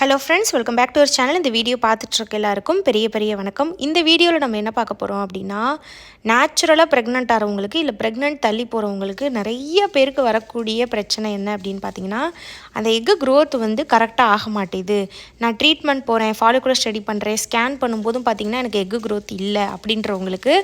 Hello friends welcome back to our channel இந்த video பார்த்துட்ருக்க எல்லாருக்கும் பெரிய பெரிய வணக்கம். இந்த வீடியோவில் நம்ம என்ன பார்க்க போகிறோம் அப்படின்னா நேச்சுரலாக ப்ரெக்னென்ட் ஆகிறவங்களுக்கு இல்லை ப்ரெக்னென்ட் தள்ளி போகிறவங்களுக்கு நிறைய பேருக்கு வரக்கூடிய பிரச்சனை என்ன அப்படின்னு பார்த்தீங்கன்னா அந்த எக்கு க்ரோத் வந்து கரெக்டாக ஆக மாட்டேது. நான் ட்ரீட்மெண்ட் போகிறேன் ஃபாலிகுலர் ஸ்டடி பண்ணுறேன் ஸ்கேன் பண்ணும்போதும் பார்த்தீங்கன்னா எனக்கு எக்கு க்ரோத் இல்லை அப்படின்றவங்களுக்கு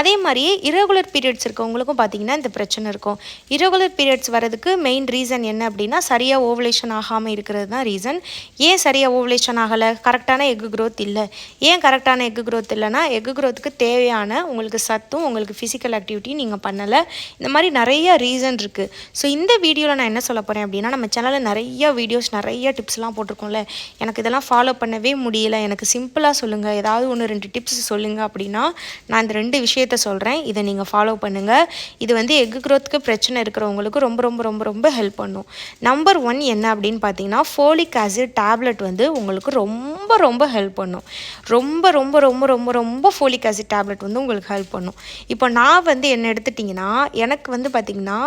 அதே மாதிரியே இரகுலர் பீரியட்ஸ் இருக்கவங்களுக்கும் பார்த்தீங்கன்னா இந்த பிரச்சனை இருக்கும். இரகுலர் பீரியட்ஸ் வரதுக்கு மெயின் ரீசன் என்ன அப்படின்னா சரியாக ஓவலேஷன் ஆகாமல் இருக்கிறது தான் ரீசன் ஏன் சரியாக ஓவலேஷன் ஆகலை. கரெக்டான எக்கு க்ரோத் இல்லை. ஏன் கரெக்டான எக்கு க்ரோத் இல்லைனா எக்கு க்ரோத்துக்கு தேவையான உங்களுக்கு சத்தும் உங்களுக்கு ஃபிசிக்கல் ஆக்டிவிட்டியும் நீங்கள் பண்ணலை. இந்த மாதிரி நிறைய ரீசன் இருக்குது ஸோ இந்த வீடியோவில் நான் என்ன சொல்ல போகிறேன் அப்படின்னா நம்ம சேனலில் நிறைய வீடியோஸ் நிறைய டிப்ஸ்லாம் போட்டிருக்கோம்ல. எனக்கு இதெல்லாம் ஃபாலோ பண்ணவே முடியல. எனக்கு சிம்பிளாக சொல்லுங்கள் ஏதாவது ஒன்று ரெண்டு டிப்ஸ் சொல்லுங்கள் அப்படின்னா நான் இந்த ரெண்டு விஷயத்த சொல்கிறேன் இதை நீங்கள் ஃபாலோ பண்ணுங்கள் இது வந்து எக்கு க்ரோத்துக்கு பிரச்சனை இருக்கிறவங்களுக்கு ரொம்ப ரொம்ப ரொம்ப ரொம்ப ஹெல்ப் பண்ணும். நம்பர் ஒன் என்ன அப்படின்னு பார்த்தீங்கன்னா ஃபோலிக் ஆசிட் டேப்லெட் வந்து உங்களுக்கு ரொம்ப ரொம்ப ஹெல்ப் பண்ணும். ரொம்ப ரொம்ப ரொம்ப ரொம்ப ரொம்ப ஃபோலிக் ஆசிட் டேப்லெட் வந்து உங்களுக்கு ஹெல்ப் பண்ணும். இப்போ நான் வந்து என்ன எடுத்துட்டிங்கன்னா எனக்கு வந்து பார்த்திங்கன்னா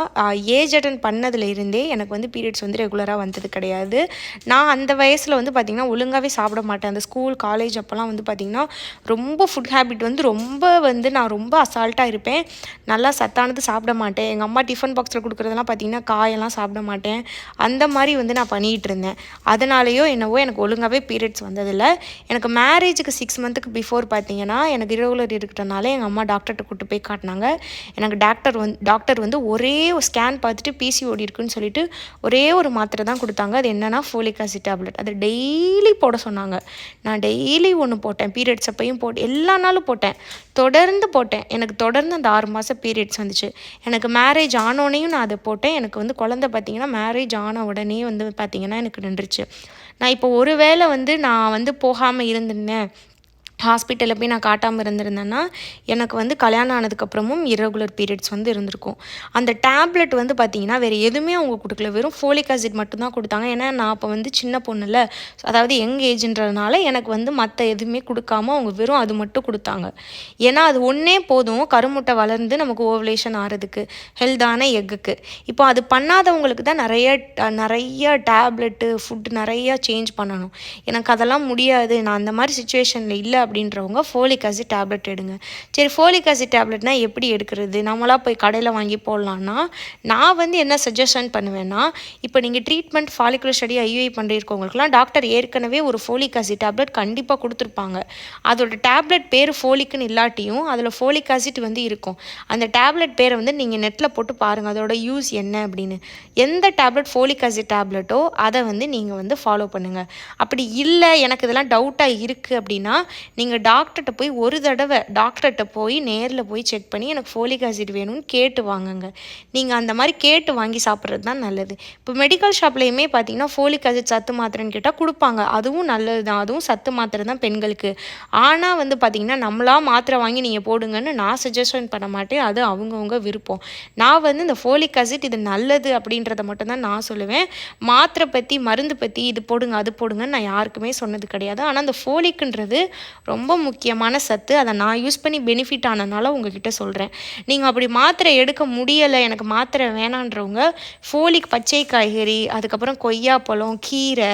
ஏஜ் அட்டன் பண்ணதில் இருந்தே எனக்கு வந்து பீரியட்ஸ் வந்து ரெகுலராக வந்தது கிடையாது. நான் அந்த வயசில் வந்து பார்த்திங்கன்னா ஒழுங்காகவே சாப்பிட மாட்டேன். அந்த ஸ்கூல் காலேஜ் அப்போல்லாம் வந்து பார்த்திங்கன்னா ரொம்ப ஃபுட் ஹேபிட் வந்து ரொம்ப வந்து நான் ரொம்ப அசால்ட்டாக இருப்பேன். நல்லா சத்தானது சாப்பிட மாட்டேன். எங்கள் அம்மா டிஃபன் பாக்ஸில் கொடுக்குறதெல்லாம் பார்த்திங்கன்னா காயெல்லாம் சாப்பிட மாட்டேன். அந்த மாதிரி வந்து நான் பண்ணிகிட்டு இருந்தேன். அதனாலேயோ என்னவோ எனக்கு ஒழுங்காகவே பீரியட்ஸ் வந்ததில்லை. எனக்கு மேரேஜுக்கு சிக்ஸ் மந்த்துக்கு பிஃபோர் பார்த்தீங்கன்னா எனக்கு இரகுலர் இருக்கிறனால எங்கள் அம்மா டாக்டர்கிட்ட கூட்டு போய் காட்டினாங்க. எனக்கு டாக்டர் வந்து டாக்டர் வந்து ஒரே ஸ்கேன் பார்த்துட்டு பிசிஓடி இருக்குன்னு சொல்லிட்டு ஒரே ஒரு மாத்திரை தான் கொடுத்தாங்க. அது என்னென்னா ஃபோலிக் ஆசிட் டேப்லெட் அதை டெய்லி போட சொன்னாங்க. நான் டெய்லி ஒன்று போட்டேன். பீரியட்ஸ் அப்பையும் போட்டு எல்லா நாளும் போட்டேன். தொடர்ந்து போட்டேன். எனக்கு தொடர்ந்து அந்த ஆறு மாதம் பீரியட்ஸ் வந்துச்சு. எனக்கு மேரேஜ் ஆனோடனையும் நான் அதை போட்டேன். எனக்கு வந்து குழந்தை பார்த்தீங்கன்னா மேரேஜ் ஆன உடனே வந்து பார்த்தீங்கன்னா எனக்கு நின்றுச்சு. நான் இப்போ ஒரு வேளை வந்து நான் வந்து போகாமல் இருந்திருந்தேன். ஹாஸ்பிட்டலில் போய் நான் காட்டாமல் இருந்திருந்தேன்னா எனக்கு வந்து கல்யாணம் ஆனதுக்கப்புறமும் இரகுலர் பீரியட்ஸ் வந்து இருந்திருக்கும். அந்த டேப்லெட் வந்து பார்த்தீங்கன்னா வேறு எதுவுமே அவங்க கொடுக்கல. வெறும் ஃபோலிக் ஆசிட் மட்டும்தான் கொடுத்தாங்க. ஏன்னா நான் அப்போ வந்து சின்ன பொண்ணுல அதாவது யங் ஏஜ்ன்றதுனால எனக்கு வந்து மற்ற எதுவுமே கொடுக்காம அவங்க வெறும் அது மட்டும் கொடுத்தாங்க. ஏன்னா அது ஒன்றே போதும். கருமுட்டை வளர்ந்து நமக்கு ஓவலேஷன் ஆகிறதுக்கு ஹெல்தான எக்குக்கு இப்போ அது பண்ணாதவங்களுக்கு தான் நிறைய நிறைய டேப்லெட்டு ஃபுட் நிறையா சேஞ்ச் பண்ணணும். எனக்கு அதெல்லாம் முடியாது. நான் அந்த மாதிரி சுச்சுவேஷனில் இல்லை அப்படின்றவங்க ஃபோலிக் ஆசிட் டேப்லெட் எடுங்க. சரி ஃபோலிக் ஆசிட் டேப்லெட்னா எப்படி எடுக்கிறது? நம்மளாக போய் கடையில் வாங்கி போடலான்னா நான் வந்து என்ன சஜஷன் பண்ணுவேன்னா இப்போ நீங்கள் ட்ரீட்மெண்ட் ஃபாலிகுலர் ஸ்டடி ஐயூஐ பண்ணியிருக்கவங்களுக்குலாம் டாக்டர் ஏற்கனவே ஒரு ஃபோலிக் ஆசிட் டேப்லெட் கண்டிப்பாக கொடுத்துருப்பாங்க. அதோட டேப்லெட் பேர் ஃபோலிக்குன்னு இல்லாட்டியும் அதில் ஃபோலிக் ஆசிட் வந்து இருக்கும். அந்த டேப்லெட் பேரை வந்து நீங்கள் நெட்டில் போட்டு பாருங்கள் அதோட யூஸ் என்ன அப்படின்னு. எந்த டேப்லெட் ஃபோலிக் ஆசிட் டேப்லெட்டோ அதை வந்து நீங்கள் வந்து ஃபாலோ பண்ணுங்கள் அப்படி இல்லை எனக்கு இதெல்லாம் டவுட்டாக இருக்குது அப்படின்னா நீங்கள் டாக்டர்கிட்ட போய் ஒரு தடவை டாக்டர்கிட்ட போய் நேரில் போய் செக் பண்ணி எனக்கு ஃபோலிக் ஆசிட் வேணும்னு கேட்டு வாங்குங்க. நீங்கள் அந்த மாதிரி கேட்டு வாங்கி சாப்பிட்றது தான் நல்லது. இப்போ மெடிக்கல் ஷாப்லேயுமே பார்த்தீங்கன்னா ஃபோலிக் ஆசிட் சத்து மாத்திரைன்னு கேட்டால் கொடுப்பாங்க. அதுவும் நல்லது தான். அதுவும் சத்து மாத்திரை தான் பெண்களுக்கு. ஆனால் வந்து பார்த்தீங்கன்னா நம்மளா மாத்திரை வாங்கி நீங்கள் போடுங்கன்னு நான் சஜஷன் பண்ண மாட்டேன். அது அவங்கவுங்க விருப்பம். நான் வந்து இந்த ஃபோலிக் ஆசிட் இது நல்லது அப்படின்றத மட்டும்தான் நான் சொல்லுவேன். மாத்திரை பற்றி மருந்து பற்றி இது போடுங்க அது போடுங்கன்னு நான் யாருக்குமே சொன்னது கிடையாது. ஆனால் அந்த ஃபோலிக்குன்றது ரொம்ப முக்கியமான சத்து. அதை நான் யூஸ் பண்ணி பெனிஃபிட் ஆனதுனால உங்ககிட்ட சொல்கிறேன் நீங்கள் அப்படி மாத்திரை எடுக்க முடியலை எனக்கு மாத்திரை வேணான்றவங்க ஃபோலிக் பச்சை காய்கறி அதுக்கப்புறம் கொய்யாப்பழம் கீரை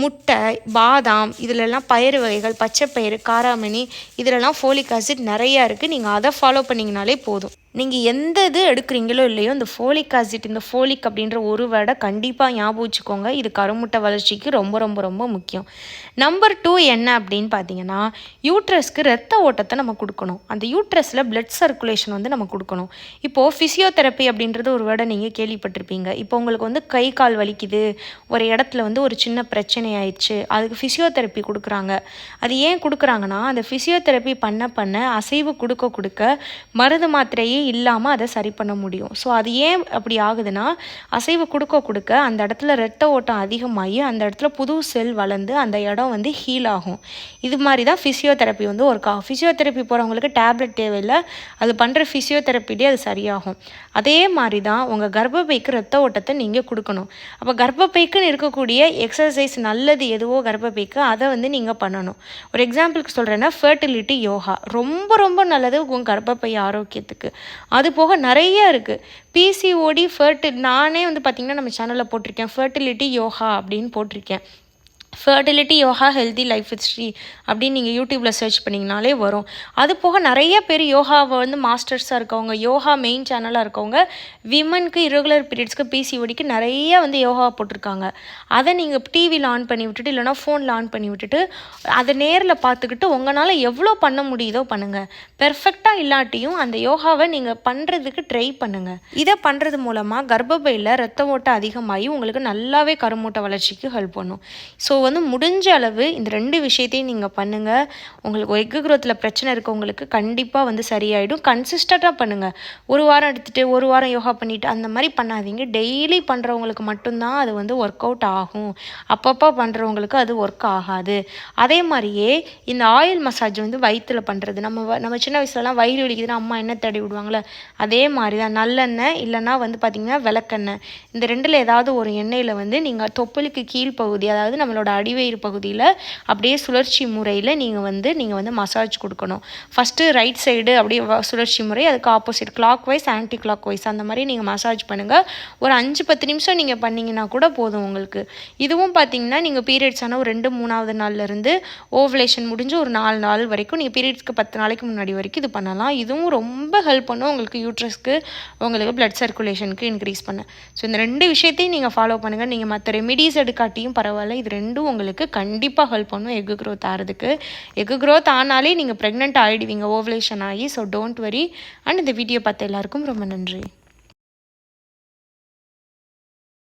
முட்டை பாதாம் இதிலெல்லாம் பயிறு வகைகள் பச்சை பயிறு காராமணி இதிலெல்லாம் ஃபோலிக் ஆசிட் நிறையா இருக்குது நீங்கள் அதை ஃபாலோ பண்ணிங்கனாலே போதும். நீங்கள் எந்த இது எடுக்கிறீங்களோ இல்லையோ இந்த ஃபோலிக் ஆசிட் இந்த ஃபோலிக் அப்படின்ற ஒரு வேர்டை கண்டிப்பாக ஞாபகம் வச்சுக்கோங்க. இது கருமுட்டை வளர்ச்சிக்கு ரொம்ப ரொம்ப ரொம்ப முக்கியம். நம்பர் டூ என்ன அப்படின்னு பார்த்தீங்கன்னா யூட்ரஸ்க்கு ரத்த ஓட்டத்தை நம்ம கொடுக்கணும். அந்த யூட்ரஸில் பிளட் சர்க்குலேஷன் வந்து நம்ம கொடுக்கணும். இப்போது ஃபிசியோதெரப்பி அப்படின்றது ஒரு வேர்டை நீங்கள் கேள்விப்பட்டிருப்பீங்க. இப்போ உங்களுக்கு வந்து கை கால் வலிக்குது ஒரு இடத்துல வந்து ஒரு சின்ன பிரச்சனை ஆயிடுச்சு அதுக்கு ஃபிசியோதெரப்பி கொடுக்குறாங்க. அது ஏன் கொடுக்குறாங்கன்னா அந்த ஃபிசியோதெரப்பி பண்ண பண்ண அசைவு கொடுக்க கொடுக்க மருந்து மாத்திரையை இல்லாமல் அதை சரி பண்ண முடியும். ஸோ அது ஏன் அப்படி ஆகுதுன்னா அசைவு கொடுக்க கொடுக்க அந்த இடத்துல ரத்த ஓட்டம் அதிகமாகி அந்த இடத்துல புது செல் வளர்ந்து அந்த இடம் வந்து ஹீல் ஆகும். இது மாதிரி தான் ஃபிசியோதெரப்பி வந்து ஒரு கா ஃபிசியோதெரப்பி போகிறவங்களுக்கு டேப்லெட் தேவையில்லை. அது பண்ணுற ஃபிசியோதெரப்பிலே அது சரியாகும். அதே மாதிரி தான் உங்கள் கர்ப்பப்பைக்கு ரத்த ஓட்டத்தை நீங்கள் கொடுக்கணும். அப்போ கர்ப்பப்பைக்குன்னு இருக்கக்கூடிய எக்ஸசைஸ் நல்லது எதுவோ கர்ப்பப்பைக்கு அதை வந்து நீங்கள் பண்ணணும். ஒரு எக்ஸாம்பிளுக்கு சொல்கிறேன்னா ஃபர்டிலிட்டி யோகா ரொம்ப ரொம்ப நல்லது உங்கள் கர்ப்பப்பை ஆரோக்கியத்துக்கு. அது போக நிறைய இருக்குது பிசிஓடி ஃபர்டில் நானே வந்து பார்த்திங்கன்னா நம்ம சேனலில் போட்டிருக்கேன். ஃபர்டிலிட்டி யோகா அப்படின்னு போட்டிருக்கேன். Fertility yoga healthy life history அப்படின்னு நீங்கள் யூடியூப்பில் சர்ச் பண்ணிங்கனாலே வரும். அது போக நிறைய பேர் யோகாவை வந்து மாஸ்டர்ஸாக இருக்கவங்க யோகா மெயின் சேனலாக இருக்கவங்க விமனுக்கு இரகுலர் பீரியட்ஸ்க்கு பிசிஓடிக்கு நிறைய வந்து யோகா போட்டிருக்காங்க. அதை நீங்கள் டிவியில் ஆன் பண்ணி விட்டுட்டு இல்லைனா ஃபோனில் ஆன் பண்ணி விட்டுட்டு அதை நேரில் பார்த்துக்கிட்டு உங்களால் எவ்வளோ பண்ண முடியுதோ பண்ணுங்கள் பெர்ஃபெக்டாக இல்லாட்டியும் அந்த யோகாவை நீங்கள் பண்ணுறதுக்கு ட்ரை பண்ணுங்கள் இதை பண்ணுறது மூலமாக கர்ப்பப்பையில் ரத்த ஓட்டம் அதிகமாகி உங்களுக்கு நல்லாவே கருமூட்ட வளர்ச்சிக்கு ஹெல்ப் பண்ணும். ஸோ வந்து முடிஞ்ச அளவு இந்த ரெண்டு விஷயத்தையும் நீங்கள் பண்ணுங்கள் உங்களுக்கு எக்கு குரோத்தில் பிரச்சனை இருக்கவங்களுக்கு கண்டிப்பாக வந்து சரியாயிடும். கன்சிஸ்டண்ட்டாக பண்ணுங்கள் ஒரு வாரம் எடுத்துகிட்டு ஒரு வாரம் யோகா பண்ணிவிட்டு அந்த மாதிரி பண்ணாதீங்க. டெய்லி பண்ணுறவங்களுக்கு மட்டும்தான் அது வந்து ஒர்க் அவுட் ஆகும். அப்பப்போ பண்ணுறவங்களுக்கு அது ஒர்க் ஆகாது. அதே மாதிரியே இந்த ஆயில் மசாஜ் வந்து வயிற்றில் பண்ணுறது நம்ம வ- நம்ம சின்ன வயசுலலாம் வயிறு வலிக்குதுன்னா அம்மா எண்ணெய் தடவி விடுவாங்களே? அதே மாதிரி தான் நல்லெண்ணெய் இல்லைன்னா வந்து பார்த்திங்கன்னா விளக்கெண்ணெய். இந்த ரெண்டில் ஏதாவது ஒரு எண்ணெயில் வந்து நீங்கள் தொப்புளுக்கு கீழ்ப்பகுதி அதாவது நம்மளோட அடிவயிறு பகுதியில் அப்படியே சுழற்சி முறையில் நீங்கள் வந்து நீங்கள் வந்து மசாஜ் கொடுக்கணும். ஃபஸ்ட்டு ரைட் சைடு அப்படியே சுழற்சி முறை அதுக்கு opposite clockwise anti clock wise அந்த மாதிரி நீங்கள் மசாஜ் பண்ணுங்கள் ஒரு அஞ்சு பத்து நிமிஷம் நீங்கள் பண்ணீங்கன்னா கூட போதும் உங்களுக்கு. இதுவும் பார்த்தீங்கன்னா நீங்கள் பீரியட்ஸ் ஆனால் ஒரு ரெண்டு மூணாவது நாள்லேருந்து ஓவலேஷன் முடிஞ்சு ஒரு நாலு நாள் வரைக்கும் நீங்கள் பீரியட்ஸ்க்கு பத்து நாளைக்கு முன்னாடி வரைக்கும் இது பண்ணலாம். இதுவும் ரொம்ப ஹெல்ப் பண்ணும் உங்களுக்கு யூட்ரஸ்க்கு உங்களுக்கு பிளட் சர்க்குலேஷனுக்கு இன்க்ரீஸ் பண்ண. ஸோ இந்த ரெண்டு விஷயத்தையும் நீங்கள் ஃபாலோ பண்ணுங்கள் நீங்கள் மற்ற ரெமிடிஸ் எடுக்காட்டியும் பரவாயில்ல. இது ரெண்டு ரெண்டும் உங்களுக்கு கண்டிப்பாக ஹெல்ப் பண்ணும் எக் க்ரோத் ஆகிறதுக்கு எக் க்ரோத் ஆனாலே நீங்கள் ப்ரெக்னென்ட் ஆகிடுவீங்க ஓவலேஷன் ஆகி ஸோ டோன்ட் வரி அண்ட் இந்த வீடியோ பார்த்த எல்லாருக்கும் ரொம்ப நன்றி.